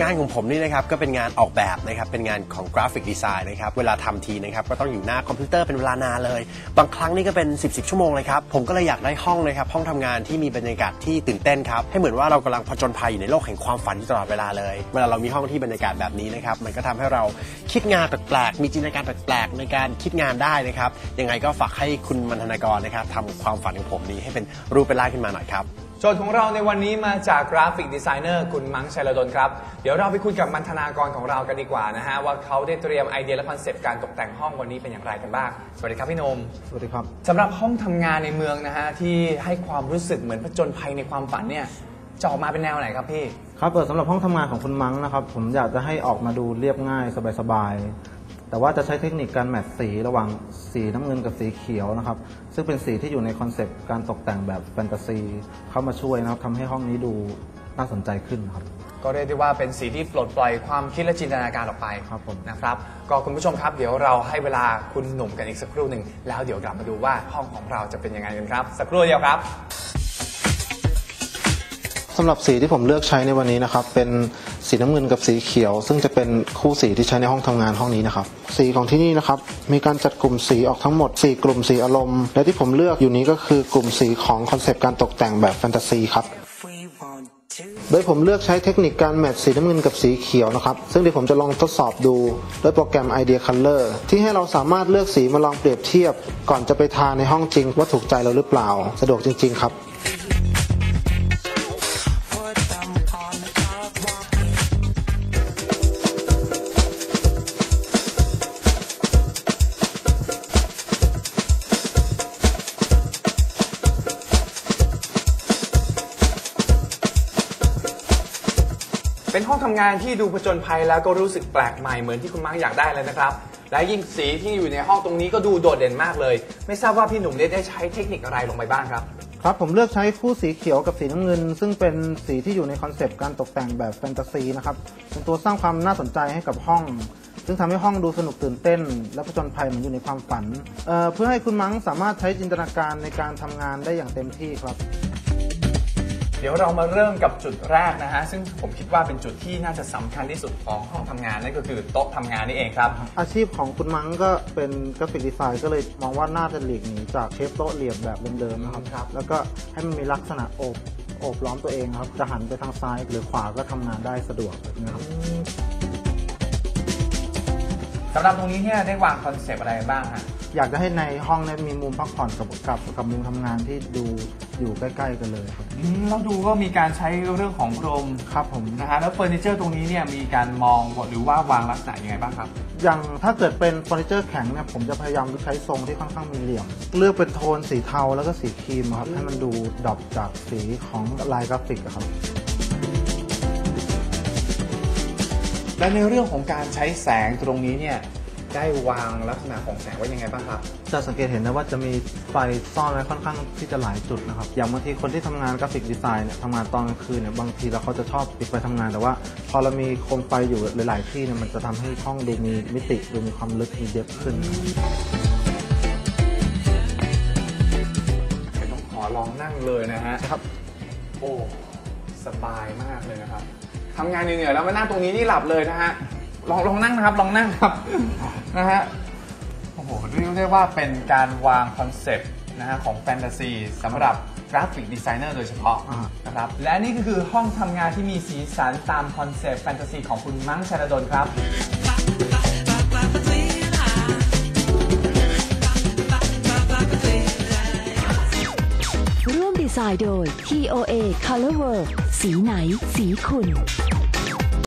งานของผมนี่นะครับก็เป็นงานออกแบบนะครับเป็นงานของกราฟิกดีไซน์นะครับเวลาทำทีนะครับก็ต้องอยู่หน้าคอมพิวเตอร์เป็นเวลานานเลย บางครั้งนี่ก็เป็น 10บสชั่วโมงเลยครับผมก็เลยอยากได้ห้องนะครับห้องทำงานที่มีบรรยากาศที่ตื่นเต้นครับให้เหมือนว่าเรากำลังผจญภัยอยู่ในโลกแห่งความฝันตลอดเวลาเลย เวลาเรามีห้องที่บรรยากาศแบบนี้นะครับมันก็ทำให้เราคิดงานแปลกๆมีจินตนาการแปลกๆในการคิดงานได้นะครับยังไงก็ฝากให้คุณมันธนากรนะครับทำความฝันของผมนี้ให้เป็นรูปเป็นร่างขึ้นมาหน่อยครับ จทย์ของเราในวันนี้มาจากกราฟิกดีไซเนอร์คุณมังชัยระดนครับ เดี๋ยวเราไปคุยกับมันธนากรของเรากันดีกว่านะฮะ ว่าเขาได้เตรียมไอเดียและคอนเซปต์การตกแต่งห้องวันนี้เป็นอย่างไรกันบ้าง สวัสดีครับพี่นมสวัสดีครับสำหรับห้องทำงานในเมืองนะฮะ ที่ให้ความรู้สึกเหมือนผจญภัยในความฝันเนี่ยจะออกมาเป็นแนวไหนครับพี่ ครับเปิดสำหรับห้องทำงานของคุณมังนะครับผมอยากจะให้ออกมาดูเรียบง่ายสบายๆ แต่ว่าจะใช้เทคนิคการแมทสีระหว่างสีน้ำเงินกับสีเขียวนะครับ ซึ่งเป็นสีที่อยู่ในคอนเซปต์การตกแต่งแบบแฟนตาซีเข้ามาช่วยนะครับทำให้ห้องนี้ดูน่าสนใจขึ้นครับ ก็เรียกได้ว่าเป็นสีที่ปลดปล่อยความคิดและจินตนาการออกไปครับผม นะครับ ก็คุณผู้ชมครับ เดี๋ยวเราให้เวลาคุณหนุ่มกันอีกสักครู่หนึ่งแล้วเดี๋ยวกลับมาดูว่าห้องของเราจะเป็นยังไงกันครับ สักครู่เดียวครับ สำหรับสีที่ผมเลือกใช้ในวันนี้นะครับ เป็นสีน้ำเงินกับสีเขียว ซึ่งจะเป็นคู่สีที่ใช้ในห้องทำงานห้องนี้นะครับ สีของที่นี่นะครับ มีการจัดกลุ่มสีออกทั้งหมด 4 กลุ่มสีอารมณ์ และที่ผมเลือกอยู่นี้ก็คือกลุ่มสีของคอนเซปต์การตกแต่งแบบแฟนตาซีครับโดยผมเลือกใช้เทคนิคการแมทสีน้ำเงินกับสีเขียวนะครับ ซึ่งเดี๋ยวผมจะลองทดสอบดูด้วยโปรแกรม Idea Color ที่ให้เราสามารถเลือกสีมาลองเปรียบเทียบ ก่อนจะไปทาในห้องจริงว่าถูกใจเราหรือเปล่า สะดวกจริง ๆ ครับ เป็นห้องทำงานที่ดูผจญภัยแล้วก็รู้สึกแปลกใหม่เหมือนที่คุณมังอยากได้เลยนะครับ และยิ่งสีที่อยู่ในห้องตรงนี้ก็ดูโดดเด่นมากเลย ไม่ทราบว่าพี่หนุ่มได้ได้ใช้เทคนิคอะไรลงไปบ้างครับ ครับผมเลือกใช้คู่สีเขียวกับสีน้ำเงิน ซึ่งเป็นสีที่อยู่ในคอนเซปต์การตกแต่งแบบแฟนตาซีนะครับเป็นตัวสร้างความน่าสนใจให้กับห้อง ซึ่งทำให้ห้องดูสนุกตื่นเต้น และผจญภัยเหมือนอยู่ในความฝันเอ่อเพื่อให้คุณมังสามารถใช้จินตนาการในการทำงานได้อย่างเต็มที่ครับ ดี๋ยวเรามาเริ่มกับจุดแรกนะฮะ ซึ่งผมคิดว่าเป็นจุดที่น่าจะสำคัญที่สุดของห้องทำงานนั่นก็คือโต๊ะทำงานนี่เองครับ อาชีพของคุณมังก็เป็นกราฟิกดีไซน์ก็เลยมองว่าน่าจะหลีกหนีจากเทปโต๊ะเหลี่ยมแบบเดิมๆนะครับครับ แล้วก็ให้มันมีลักษณะโอบโอบล้อมตัวเองครับ จะหันไปทางซ้ายหรือขวาก็ทำงานได้สะดวกแบบนี้ครับสำหรับตรงนี้เนี่ยได้วางคอนเซปต์อะไรบ้างฮะ อยากจะให้ในห้องเนี้มีมุมพักผ่อนกับกับกับมุมทำงานที่ดูอยู่ใกล้ ๆ กันเลยครับอืมเราดูก็มีการใช้เรื่องของพรมครับผม นะฮะแล้วเฟอร์นิเจอร์ตรงนี้เนี่ยมีการมองหรือว่าวางลักษณะยังไงบ้างครับ อย่างถ้าเกิดเป็นเฟอร์นิเจอร์แข็งเนี่ยผมจะพยายามใช้ทรงที่ค่อนข้างมีเหลี่ยม เลือกเป็นโทนสีเทาแล้วก็สีครีมครับให้มันดูดรอปจากสีของลายกราฟิกอะครับ และในเรื่องของการใช้แสงตรงนี้เนี่ย ได้วางลักษณะของแสงไว้ยังไงบ้างครับ จะสังเกตเห็นนะว่าจะมีไฟซ่อนไว้ค่อนข้างที่จะหลายจุดนะครับ อย่างบางทีคนที่ทำงานกราฟิกดีไซน์เนี่ยทำงานตอนกลางคืนเนี่ยบางทีแล้วเขาจะชอบปิดไฟทำงานแต่ว่า พอเรามีโคมไฟอยู่หลาย ๆ ที่เนี่ยมันจะทำให้ห้องดูมีมิติดูมีความลึกมีเดฟขึ้นต้องขอลองนั่งเลยนะฮะครับ โอ้สบายมากเลยนะครับทำงานเหนื่อยๆแล้วมานั่งตรงนี้นี่หลับเลยนะฮะ ลองลองนั่งนะครับลองนั่งครับนะฮะโอ้โหเรียกได้ว่าเป็นการวางคอนเซปต์นะฮะของแฟนตาซีสำหรับกราฟิกดีไซเนอร์โดยเฉพาะอ่านะครับและนี่ก็คือห้องทำงานที่มีสีสันตามคอนเซปต์แฟนตาซีของคุณมังชาดดลครับร่วมดีไซน์โดย TOA Color World สีไหน สีคุณ